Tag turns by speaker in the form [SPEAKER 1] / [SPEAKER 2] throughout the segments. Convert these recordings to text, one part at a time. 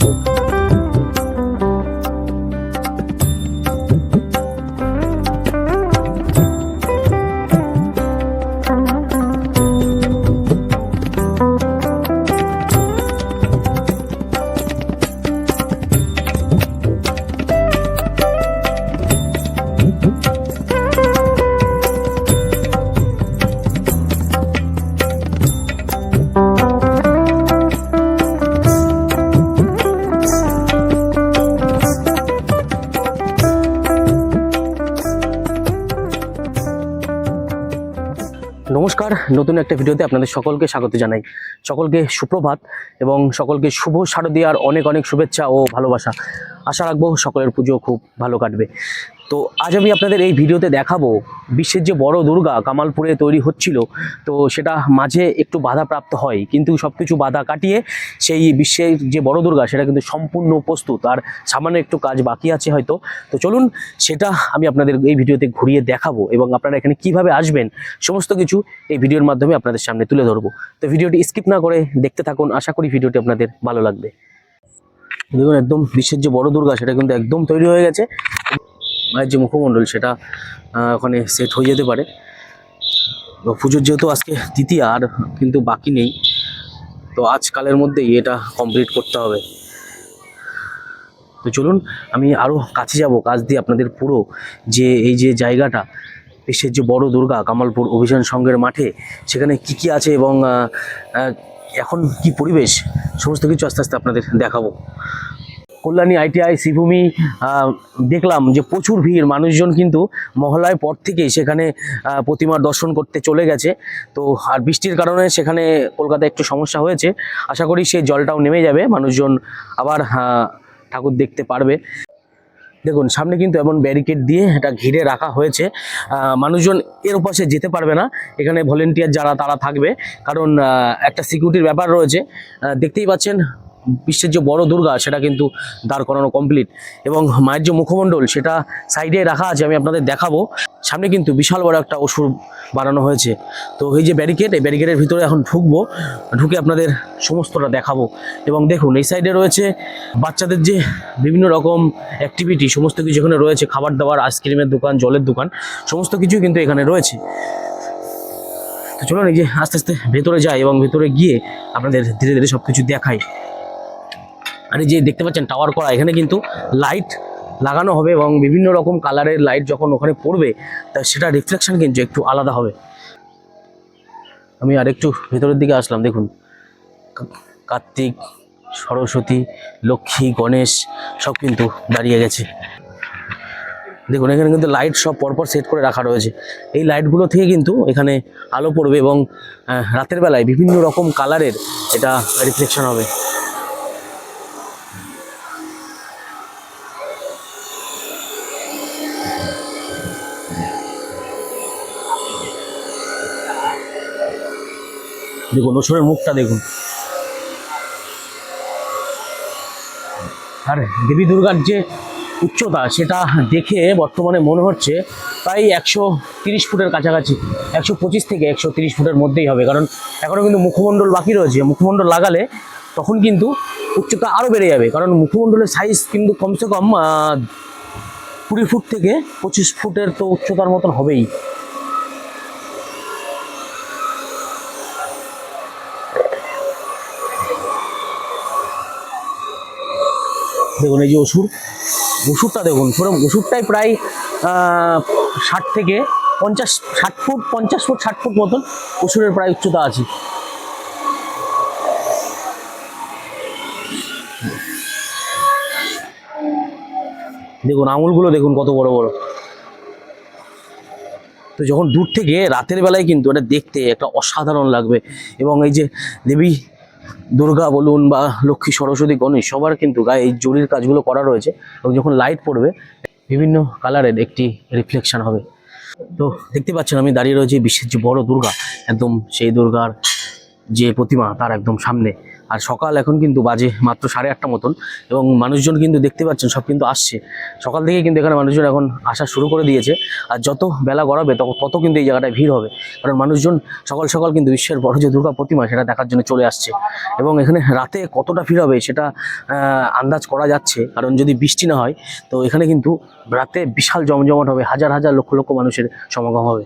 [SPEAKER 1] Thank. নতুন একটা ভিডিওতে আপনাদের সকলকে স্বাগত জানাই। সকলকে সুপ্রভাত এবং সকলকে শুভ শারদীয়ার অনেক অনেক শুভেচ্ছা ও ভালোবাসা। আশা রাখব সকলের পুজো খুব ভালো কাটবে। তো আজ আমি আপনাদের এই ভিডিওতে দেখাবো বিশ্বের যে বড় দুর্গা কামালপুরে তৈরি হচ্ছিল, তো সেটা মাঝে একটু বাধাপ্রাপ্ত হয়, কিন্তু সব কিছু বাধা কাটিয়ে সেই বিশ্বের যে বড় দুর্গা সেটা কিন্তু সম্পূর্ণ প্রস্তুত, আর সামান্য একটু কাজ বাকি আছে হয়তো। তো চলুন সেটা আমি আপনাদের এই ভিডিওতে ঘুরিয়ে দেখাবো এবং আপনারা এখানে কীভাবে আসবেন সমস্ত কিছু এই ভিডিওর মাধ্যমে আপনাদের সামনে তুলে ধরবো। তো ভিডিওটি স্কিপ না করে দেখতে থাকুন, আশা করি ভিডিওটি আপনাদের ভালো লাগবে। দেখুন, একদম বিশ্বের যে বড় দুর্গা সেটা কিন্তু একদম তৈরি হয়ে গেছে। মায়ের যে মুখমণ্ডল সেটা ওখানে সেট হয়ে যেতে পারে। তো পুজোর যেহেতু আজকে তৃতীয়া আর কিন্তু বাকি নেই, তো আজকালের মধ্যেই এটা কমপ্লিট করতে হবে। তো চলুন, আমি আরও কাছে যাব কাছ দিয়ে আপনাদের পুরো যে, এই যে জায়গাটা বিশ্বের যে বড় দুর্গা কামালপুর অভিযান সংঘের মাঠে, সেখানে কি কি আছে এবং এখন কি পরিবেশ, সমস্ত কিছু আস্তে আস্তে আপনাদের দেখাবো। কল্যাণী আইটিআই শ্রীভূমি দেখলাম যে প্রচুর ভিড়। মানুষজন কিন্তু মহলায় পর থেকেই সেখানে প্রতিমার দর্শন করতে চলে গেছে। তো আর বৃষ্টির কারণে সেখানে কলকাতায় একটু সমস্যা হয়েছে। আশা করি সেই জলটাও নেমে যাবে। মানুষজন আবার ঠাকুর দেখতে পারবে। দেখুন, সামনে কিন্তু এমন ব্যারিকেড দিয়ে এটা ঘিরে রাখা হয়েছে। মানুষজন এর পাশে যেতে পারবে না। এখানে ভলেন্টিয়ার যারা, তারা থাকবে। কারণ একটা সিকিউরিটির ব্যাপার রয়েছে। দেখতেই পাচ্ছেন বিশ্বের যে বড় দুর্গা, সেটা কিন্তু দাঁড় করানো কমপ্লিট এবং মায়ের যে মুখমণ্ডল, সেটা সাইডে রাখা আছে, আমি আপনাদের দেখাবো। সামনে কিন্তু বিশাল বড় একটা ওষুধ বানানো হয়েছে। তো এই যে ব্যারিকেড এই ব্যারিকেডের ভিতরে এখন ঢুকবো, ঢুকে আপনাদের সমস্তটা দেখাবো। এবং দেখুন, এই সাইডে রয়েছে বাচ্চাদের যে বিভিন্ন রকম অ্যাক্টিভিটি সমস্ত কিছু এখানে রয়েছে, খাবার দাবার আইসক্রিমের দোকান, জলের দোকান, সমস্ত কিছুই কিন্তু এখানে রয়েছে। তো চলুন এই যে আস্তে আস্তে ভেতরে যাই এবং ভেতরে গিয়ে আপনাদের ধীরে ধীরে সব কিছু দেখাই। আর যে দেখতে পাচ্ছেন টাওয়ার করা, এখানে কিন্তু লাইট লাগানো হবে এবং বিভিন্ন রকম কালারের লাইট যখন ওখানে পড়বে, তা সেটা রিফ্লেকশন কিন্তু একটু আলাদা হবে। আমি আরেকটু ভেতরের দিকে আসলাম, দেখুন। কার্তিক, সরস্বতী, লক্ষ্মী, গণেশ, সব কিন্তু দাঁড়িয়ে গেছে। দেখুন, এখানে কিন্তু লাইট সব পরপর সেট করে রাখা রয়েছে। এই লাইটগুলো থেকে কিন্তু এখানে আলো পড়বে এবং রাতের বেলায় বিভিন্ন রকম কালারের এটা রিফ্লেকশন হবে। দেখুন অসুরের মুখটা দেখুন। আর দেবী দুর্গার যে উচ্চতা, সেটা দেখে বর্তমানে মনে হচ্ছে প্রায় একশো তিরিশ ফুটের কাছাকাছি, একশো পঁচিশ থেকে একশো তিরিশ ফুটের মধ্যেই হবে। কারণ এখনও কিন্তু মুখমণ্ডল বাকি রয়েছে। মুখমণ্ডল লাগালে তখন কিন্তু উচ্চতা আরও বেড়ে যাবে। কারণ মুখমণ্ডলের সাইজ কিন্তু কমসে কম কুড়ি ফুট থেকে পঁচিশ ফুটের তো উচ্চতার মতন হবেই। দেখুন এই যে ওষুধ, ওষুধটা দেখুন, পুরো ওষুধটাই প্রায় ষাট থেকে পঞ্চাশ, ষাট ফুট, পঞ্চাশ ফুট, ষাট ফুট মতন ওষুধের প্রায় উচ্চতা আছে। দেখুন, আঙুলগুলো দেখুন কত বড় বড়। তো যখন দূর থেকে রাতের বেলায় কিন্তু এটা দেখতে একটা অসাধারণ লাগবে। এবং এই যে দেবী দুর্গা বলুন বা লক্ষ্মী সরস্বতী গণেশ, সবার কিন্তু গায়ে এই জরির কাজগুলো করা রয়েছে এবং যখন লাইট পড়বে, বিভিন্ন কালারের একটি রিফ্লেকশন হবে। তো দেখতে পাচ্ছেন আমি দাঁড়িয়ে রয়েছি বিশ্বের যে বড় দুর্গা, একদম সেই দুর্গার যে প্রতিমা তার একদম সামনে। আর সকাল এখন কিন্তু বাজে মাত্র সাড়ে আটটা মতন এবং মানুষজন কিন্তু দেখতে পাচ্ছেন, সব কিন্তু আসছে। সকাল থেকে কিন্তু এখানে মানুষজন এখন আসা শুরু করে দিয়েছে। আর যত বেলা গড়াবে, তত তত কিন্তু এই জায়গাটায় ভিড় হবে। কারণ মানুষজন সকাল সকাল কিন্তু বিশ্বের বড় যে দুর্গা প্রতিমা, সেটা দেখার জন্য চলে আসছে। এবং এখানে রাতে কতটা ভিড় হবে, সেটা আন্দাজ করা যাচ্ছে। কারণ যদি বৃষ্টি না হয়, তো এখানে কিন্তু রাতে বিশাল জমজমাট হবে, হাজার হাজার লক্ষ লক্ষ মানুষের সমাগম হবে।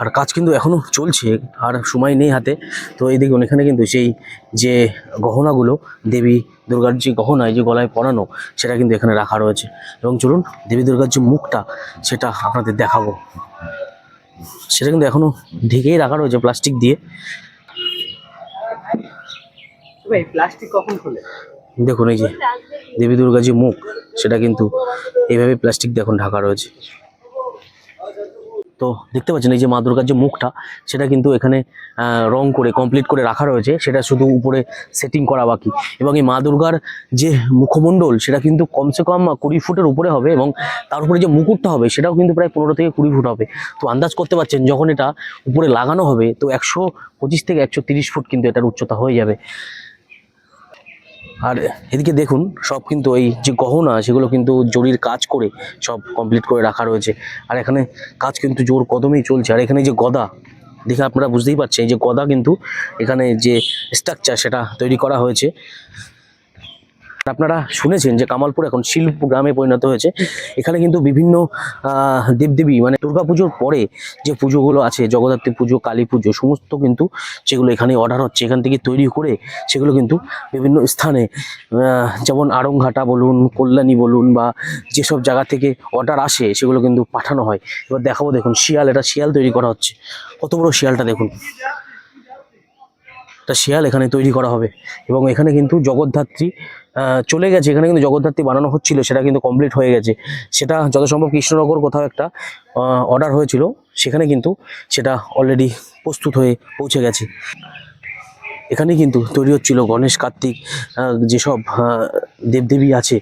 [SPEAKER 1] আর কাজ কিন্তু এখনও চলছে আর সময় নেই হাতে। তো এই দেখুন এখানে কিন্তু সেই যে গহনাগুলো দেবী দুর্গার যে গহনা যে গলায় পরানো সেটা কিন্তু এখানে রাখা রয়েছে। এবং চলুন দেবী দুর্গার যে মুখটা সেটা আপনাদের দেখাবো। সেটা কিন্তু এখনও ঢেকেই রাখা রয়েছে প্লাস্টিক দিয়ে।
[SPEAKER 2] প্লাস্টিক কখন খোলে?
[SPEAKER 1] দেখুন এই যে দেবী দুর্গা যে মুখ সেটা কিন্তু এইভাবে প্লাস্টিক দিয়ে এখন ঢাকা রয়েছে। তো দেখতে পাচ্ছেন এই যে মা দুর্গার যে মুখটা, সেটা কিন্তু এখানে রং করে কমপ্লিট করে রাখা রয়েছে। সেটা শুধু উপরে সেটিং করা বাকি। এবং এই মা দুর্গার যে মুখমণ্ডল, সেটা কিন্তু কমসে কম কুড়ি ফুটের উপরে হবে এবং তার উপরে যে মুকুটটা হবে, সেটাও কিন্তু প্রায় পনেরো থেকে কুড়ি ফুট হবে। তো আন্দাজ করতে পারছেন, যখন এটা উপরে লাগানো হবে, তো একশো পঁচিশ থেকে একশো তিরিশ ফুট কিন্তু এটার উচ্চতা হয়ে যাবে। আর এদিকে দেখুন, সব কিন্তু এই যে গহনা, সেগুলো কিন্তু জরির কাজ করে সব কমপ্লিট করে রাখা রয়েছে। আর এখানে কাজ কিন্তু জোর কদমেই চলছে। আর এখানে যে গদা, দেখে আপনারা বুঝতেই পারছেন, এই যে গদা কিন্তু এখানে যে স্ট্রাকচার সেটা তৈরি করা হয়েছে। আপনারা শুনেছেন যে কামালপুর এখন শিল্প গ্রামে পরিণত হয়েছে। এখানে কিন্তু বিভিন্ন দেবদেবী মানে দুর্গাপুজোর পরে যে পুজোগুলো আছে, জগদ্ধাত্রী পুজো, কালী পুজো, সমস্ত কিন্তু যেগুলো এখানে অর্ডার হচ্ছে, এখান থেকে তৈরি করে সেগুলো কিন্তু বিভিন্ন স্থানে যেমন আড়ংঘাটা বলুন, কল্যাণী বলুন বা যেসব জায়গা থেকে অর্ডার আসে সেগুলো কিন্তু পাঠানো হয়। এবার দেখাবো দেখুন, শিয়াল, এটা শিয়াল তৈরি করা হচ্ছে। কত বড় শিয়ালটা দেখুন। একটা শিয়াল এখানে তৈরি করা হবে। এবং এখানে কিন্তু জগদ্ধাত্রী চলে গেছে। এখানে কিন্তু জগদ্ধাত্রী বানানো হচ্ছিল, সেটা কিন্তু কমপ্লিট হয়ে গেছে। সেটা যত সম্ভব কৃষ্ণনগর কোথাও একটা অর্ডার হয়েছিল। সেখানে কিন্তু সেটা অলরেডি প্রস্তুত হয়ে পৌঁছে গেছে। এখানে কিন্তু তৈরি হচ্ছিল গণেশ, কার্তিক যেসব দেবদেবী আছে,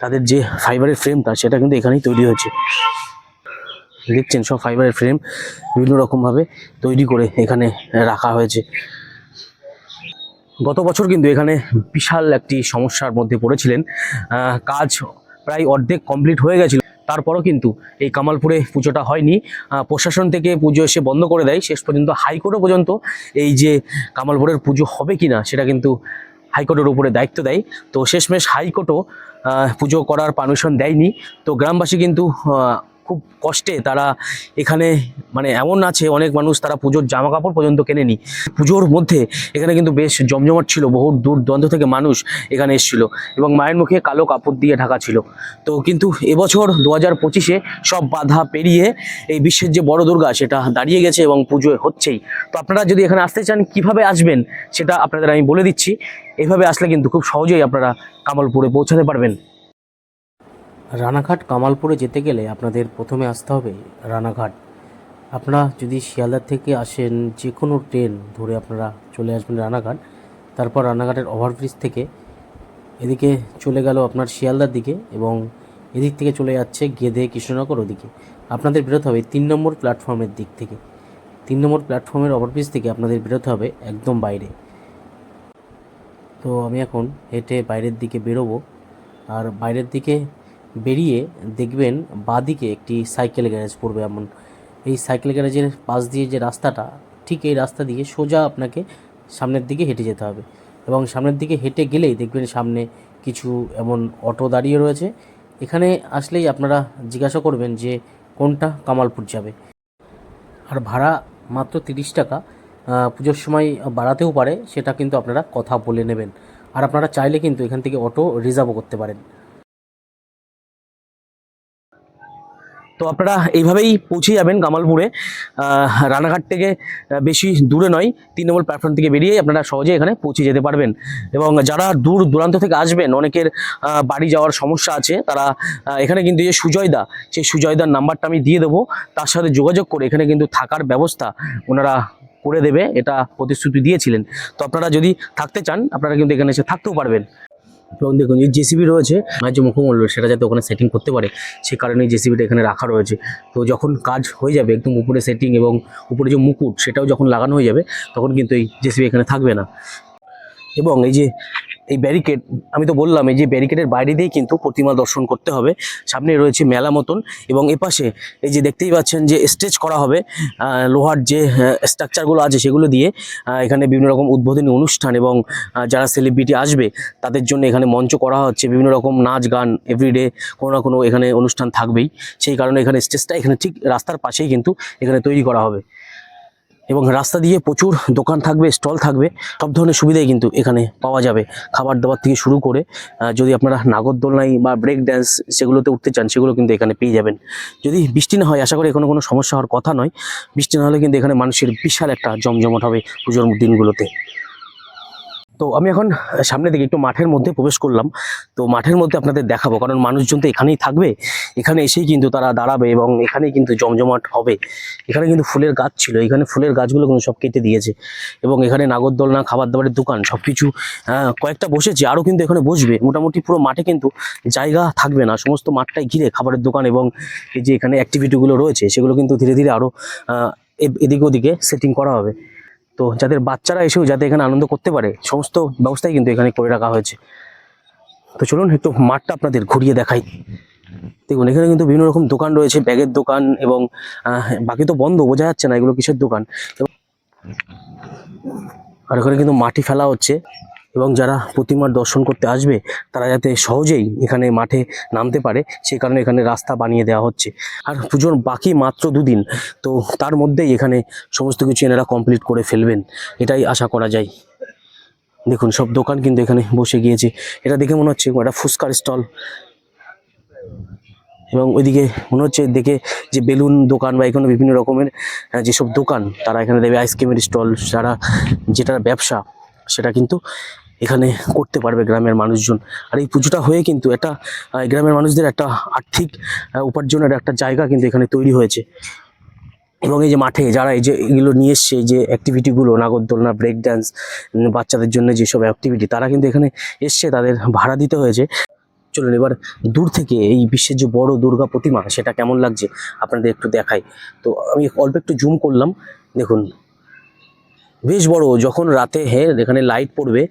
[SPEAKER 1] তাদের যে ফাইবারের ফ্রেমটা সেটা কিন্তু এখানেই তৈরি হয়েছে। দেখছেন সব ফাইবারের ফ্রেম বিভিন্ন রকমভাবে তৈরি করে এখানে রাখা হয়েছে। গত বছর কিন্তু এখানে বিশাল একটি সমস্যার মধ্যে পড়েছিলেন। কাজ প্রায় অর্ধেক কমপ্লিট হয়ে গেছিল। তারপরও কিন্তু এই কামালপুরে পুজোটা হয়নি। প্রশাসন থেকে পুজো এসে বন্ধ করে দেয়। শেষ পর্যন্ত হাইকোর্টও পর্যন্ত এই যে কামালপুরের পুজো হবে কি না সেটা কিন্তু হাইকোর্টের উপরে দায়িত্ব দেয়। তো শেষমেশ হাইকোর্টও পুজো করার পারমিশন দেয়নি। তো গ্রামবাসী কিন্তু খুব কষ্টে তারা এখানে মানে এমন আছে, অনেক মানুষ তারা পুজোর জামা কাপড় পর্যন্ত কেনেনি। পুজোর মধ্যে এখানে কিন্তু বেশ জমজমাট ছিল বহু দূর দূরান্ত থেকে মানুষ এখানে এসেছিল এবং মায়ের মুখে কালো কাপড় দিয়ে ঢাকা ছিল। তো কিন্তু এবছর দু হাজার পঁচিশে সব বাধা পেরিয়ে এই বিশ্বের যে বড় দুর্গা সেটা দাঁড়িয়ে গেছে এবং পুজো হচ্ছেই। তো আপনারা যদি এখানে আসতে চান, কীভাবে আসবেন সেটা আপনাদের আমি বলে দিচ্ছি। এভাবে আসলে কিন্তু খুব সহজেই আপনারা কামালপুরে পৌঁছাতে পারবেন। রানাঘাট কামালপুরে যেতে গেলে আপনাদের প্রথমে আসতে হবে রানাঘাট। আপনারা যদি শিয়ালদার থেকে আসেন যে কোনো ট্রেন ধরে আপনারা চলে আসবেন রানাঘাট। তারপর রানাঘাটের ওভারব্রিজ থেকে এদিকে চলে গেল আপনার শিয়ালদার দিকে এবং এদিক থেকে চলে যাচ্ছে গেদে কৃষ্ণনগর ওদিকে। আপনাদের বেরোতে হবে তিন নম্বর প্ল্যাটফর্মের দিক থেকে। তিন নম্বর প্ল্যাটফর্মের ওভারব্রিজ থেকে আপনাদের বেরোতে হবে একদম বাইরে। তো আমি এখন হেঁটে বাইরের দিকে বেরোবো। আর বাইরের দিকে বেরিয়ে দেখবেন বাঁদিকে একটি সাইকেল গ্যারেজ পড়বে এমন। এই সাইকেল গ্যারেজের পাশ দিয়ে যে রাস্তাটা, ঠিক এই রাস্তা দিয়ে সোজা আপনাকে সামনের দিকে হেঁটে যেতে হবে। এবং সামনের দিকে হেঁটে গেলেই দেখবেন সামনে কিছু এমন অটো দাঁড়িয়ে রয়েছে। এখানে আসলেই আপনারা জিজ্ঞাসা করবেন যে কোনটা কামালপুর যাবে। আর ভাড়া মাত্র তিরিশ টাকা পুজোর সময় বাড়াতেও পারে, সেটা কিন্তু আপনারা কথা বলে নেবেন। আর আপনারা চাইলে কিন্তু এখান থেকে অটো রিজার্ভও করতে পারেন। তো আপনারা এইভাবেই পৌঁছে যাবেন কামালপুরে। রানাঘাট থেকে বেশি দূরে নয়, তিন নম্বর প্ল্যাটফর্ম থেকে বেরিয়েই আপনারা সহজে এখানে পৌঁছে যেতে পারবেন। এবং যারা দূর দূরান্ত থেকে আসবেন, অনেকের বাড়ি যাওয়ার সমস্যা আছে, তারা এখানে কিন্তু যে সুজয়দা, সেই সুজয়দার নাম্বারটা আমি দিয়ে দেবো। তার সাথে যোগাযোগ করে এখানে কিন্তু থাকার ব্যবস্থা ওনারা করে দেবে, এটা প্রতিশ্রুতি দিয়েছিলেন। তো আপনারা যদি থাকতে চান, আপনারা কিন্তু এখানে এসে থাকতেও পারবেন। এবং দেখুন, এই জেসিবি রয়েছে আর যে মূল্য সেটা যাতে ওখানে সেটিং করতে পারে, সে কারণে জেসিবিটা এখানে রাখা রয়েছে। তো যখন কাজ হয়ে যাবে, একদম উপরে সেটিং এবং উপরে যে মুকুট, সেটাও যখন লাগানো হয়ে যাবে, তখন কিন্তু এই জেসিবি এখানে থাকবে না। এবং এই যে এই ব্যারিকেড আমি তো বললাম, এই যে ব্যারিকেডের বাইরে দিয়ে কিন্তু প্রতিমা দর্শন করতে হবে। সামনে রয়েছে মেলা মতন এবং এপাশে এই যে দেখতেই পাচ্ছেন যে স্টেজ করা হবে লোহার যে স্ট্রাকচারগুলো আছে সেগুলো দিয়ে এখানে বিভিন্ন রকম উদ্বোধনী অনুষ্ঠান এবং যারা সেলিব্রিটি আসবে, তাদের জন্য এখানে মঞ্চ করা হচ্ছে। বিভিন্ন রকম নাচ গান এভরিডে কোনো না কোনো এখানে অনুষ্ঠান থাকবেই। সেই কারণে এখানে স্টেজটা এখানে ঠিক রাস্তার পাশেই কিন্তু এখানে তৈরি করা হবে। এবং রাস্তা দিয়ে প্রচুর দোকান থাকবে, স্টল থাকবে, সব ধরনের সুবিধাই কিন্তু এখানে পাওয়া যাবে। খাবার দাবার থেকে শুরু করে যদি আপনারা নাগরদোলনায় বা ব্রেক ড্যান্স সেগুলোতে উঠতে চান, সেগুলো কিন্তু এখানে পেয়ে যাবেন। যদি বৃষ্টি না হয়, আশা করি এখানে কোনো সমস্যা হওয়ার কথা নয়। বৃষ্টি না হলে কিন্তু এখানে মানুষের বিশাল একটা জমজমট হবে পুজোর দিনগুলোতে। তো আমি এখন সামনে দিকে একটু মাঠের মধ্যে প্রবেশ করলাম। তো মাঠের মধ্যে আপনাদের দেখাবো, কারণ মানুষজন তো এখানেই থাকবে। এখানে এসেই কিন্তু তারা দাঁড়াবে এবং এখানেই কিন্তু জমজমাট হবে। এখানে কিন্তু ফুলের গাছ ছিল, এখানে ফুলের গাছগুলো কিন্তু সব কেটে দিয়েছে। এবং এখানে নাগরদোলনা খাবার দাবারের দোকান সব কিছু কয়েকটা বসেছে, আরও কিন্তু এখানে বসবে। মোটামুটি পুরো মাঠে কিন্তু জায়গা থাকবে না, সমস্ত মাঠটাই ঘিরে খাবারের দোকান এবং এই যে এখানে অ্যাক্টিভিটিগুলো রয়েছে, সেগুলো কিন্তু ধীরে ধীরে আরও এদিকে ওদিকে সেটিং করা হবে। তো যাদের বাচ্চারা এসেও যাতে এখানে আনন্দ করতে পারে, সমস্ত ব্যবস্থাই কিন্তু এখানে করে রাখা হয়েছে। তো চলুন একটু মাঠটা আপনাদের ঘুরিয়ে দেখাই। দেখুন, এখানে কিন্তু বিভিন্ন রকম দোকান রয়েছে, ব্যাগের দোকান এবং বাকি তো বন্ধ, বোঝা যাচ্ছে না এগুলো কিসের দোকান। আর ওখানে কিন্তু মাটি ফেলা হচ্ছে। এবং যারা প্রতিমার দর্শন করতে আসবে, তারা যাতে সহজেই এখানে মাঠে নামতে পারে সেই কারণে এখানে রাস্তা বানিয়ে দেওয়া হচ্ছে। আর পুজোর বাকি মাত্র দুদিন, তো তার মধ্যেই এখানে সমস্ত কিছু এনারা কমপ্লিট করে ফেলবেন, এটাই আশা করা যায়। দেখুন, সব দোকান কিন্তু এখানে বসে গিয়েছে। এটা দেখে মনে হচ্ছে একটা ফুচকার স্টল। এবং ওইদিকে মনে হচ্ছে দেখে যে বেলুন দোকান বা এখানে বিভিন্ন রকমের যেসব দোকান, তারা এখানে দেবে আইসক্রিমের স্টল, যারা যেটার ব্যবসা, সেটা কিন্তু এখানে করতে পারবে গ্রামের মানুষজন। আর এই পুজোটা হয়ে কিন্তু এটা গ্রামের মানুষদের একটা আর্থিক উপার্জনের একটা জায়গা কিন্তু এখানে তৈরি হয়েছে। এবং এই যে মাঠে যারা এই যে এগুলো নিয়ে এসছে যে অ্যাক্টিভিটিগুলো নাগরদোলনা ব্রেক ড্যান্স বাচ্চাদের জন্য যেসব অ্যাক্টিভিটি তারা কিন্তু এখানে এসছে, তাদের ভাড়া দিতে হয়েছে। চলুন এবার দূর থেকে এই বিশ্বের যে বড় দুর্গা প্রতিমা, সেটা কেমন লাগছে আপনাদের একটু দেখাই। তো আমি অল্প একটু জুম করলাম। দেখুন বেশ বড়, যখন রাতে হ্যাঁ এখানে লাইট পড়বে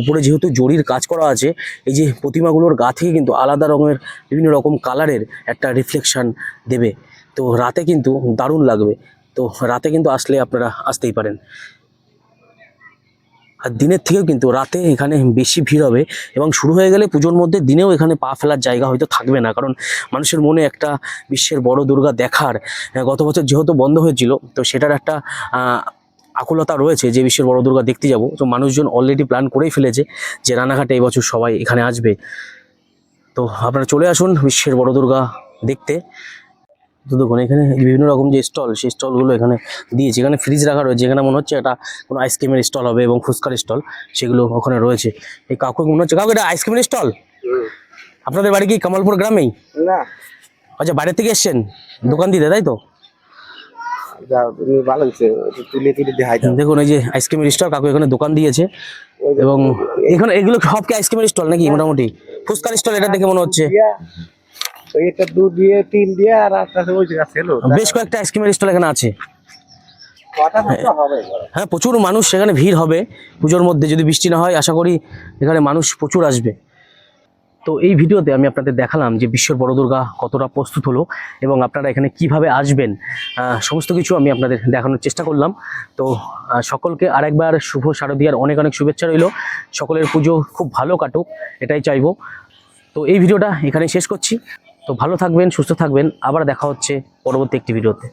[SPEAKER 1] উপরে যেহেতু জরির কাজ করা আছে, এই যে প্রতিমাগুলোর গা থেকে কিন্তু আলাদা রকমের বিভিন্ন রকম কালারের একটা রিফ্লেকশান দেবে। তো রাতে কিন্তু দারুণ লাগবে। তো রাতে কিন্তু আসলে আপনারা আসতেই পারেন। আর দিনের থেকেও কিন্তু রাতে এখানে বেশি ভিড় হবে এবং শুরু হয়ে গেলে পুজোর মধ্যে দিনেও এখানে পা ফেলার জায়গা হয়তো থাকবে না। কারণ মানুষের মনে একটা বিশ্বের বড় দুর্গা দেখার গত বছর যেহেতু বন্ধ হয়েছিল, তো সেটার একটা আকুলতা রয়েছে যে বিশ্বের বড় দুর্গা দেখতে যাব। তো মানুষজন অলরেডি প্ল্যান করেই ফেলেছে যে রানাঘাটে এই বছর সবাই এখানে আসবে। তো আপনারা চলে আসুন বিশ্বের বড় দুর্গা দেখতে। তো দেখুন এখানে বিভিন্ন রকম যে স্টল সেই স্টলগুলো এখানে দিয়েছে। এখানে ফ্রিজ রাখা রয়েছে এখানে মনে হচ্ছে এটা কোনো আইসক্রিমের স্টল হবে এবং ফুচকার স্টল সেগুলো ওখানে রয়েছে। এই কাকু মনে হচ্ছে কাকু এটা আইসক্রিমের স্টল আপনাদের বাড়ি কি কামালপুর গ্রামেই?
[SPEAKER 2] না।
[SPEAKER 1] আচ্ছা বাইরে থেকে এসছেন? দোকান দিতে তাই তো?
[SPEAKER 2] ভালো হয়েছে একটু তুলে তুলে দেখাই দাও।
[SPEAKER 1] দেখুন এই যে আইসক্রিমের স্টল কাকু এখানে দোকান দিয়েছে এবং এখানে এগুলো সব কি আইসক্রিমের স্টল নাকি মোটামুটি? ফুচকার স্টল এটা দেখে মনে হচ্ছে।
[SPEAKER 2] দিয়া, দু দিয়ে তিন দিয়ে আর একটা ওই জায়গা ছিল
[SPEAKER 1] বেশ কয়েকটা আইসক্রিমের স্টল এখানে আছে।
[SPEAKER 2] এবার।
[SPEAKER 1] হ্যাঁ প্রচুর মানুষ সেখানে ভিড় হবে। পুজোর মধ্যে যদি বৃষ্টি না হয় আশা করি এখানে মানুষ প্রচুর আসবে। তো এই ভিডিওতে আমি আপনাদের দেখালাম যে বিশ্বের বড় দুর্গা কতটা প্রস্তুত হলো এবং আপনারা এখানে কীভাবে আসবেন সমস্ত কিছু আমি আপনাদের দেখানোর চেষ্টা করলাম। তো সকলকে আরেকবার শুভ শারদীয়ার অনেক অনেক শুভেচ্ছা রইল। সকলের পুজো খুব ভালো কাটুক, এটাই চাইব। তো এই ভিডিওটা এখানে শেষ করছি। তো ভালো থাকবেন, সুস্থ থাকবেন। আবার দেখা হচ্ছে পরবর্তী একটি ভিডিওতে।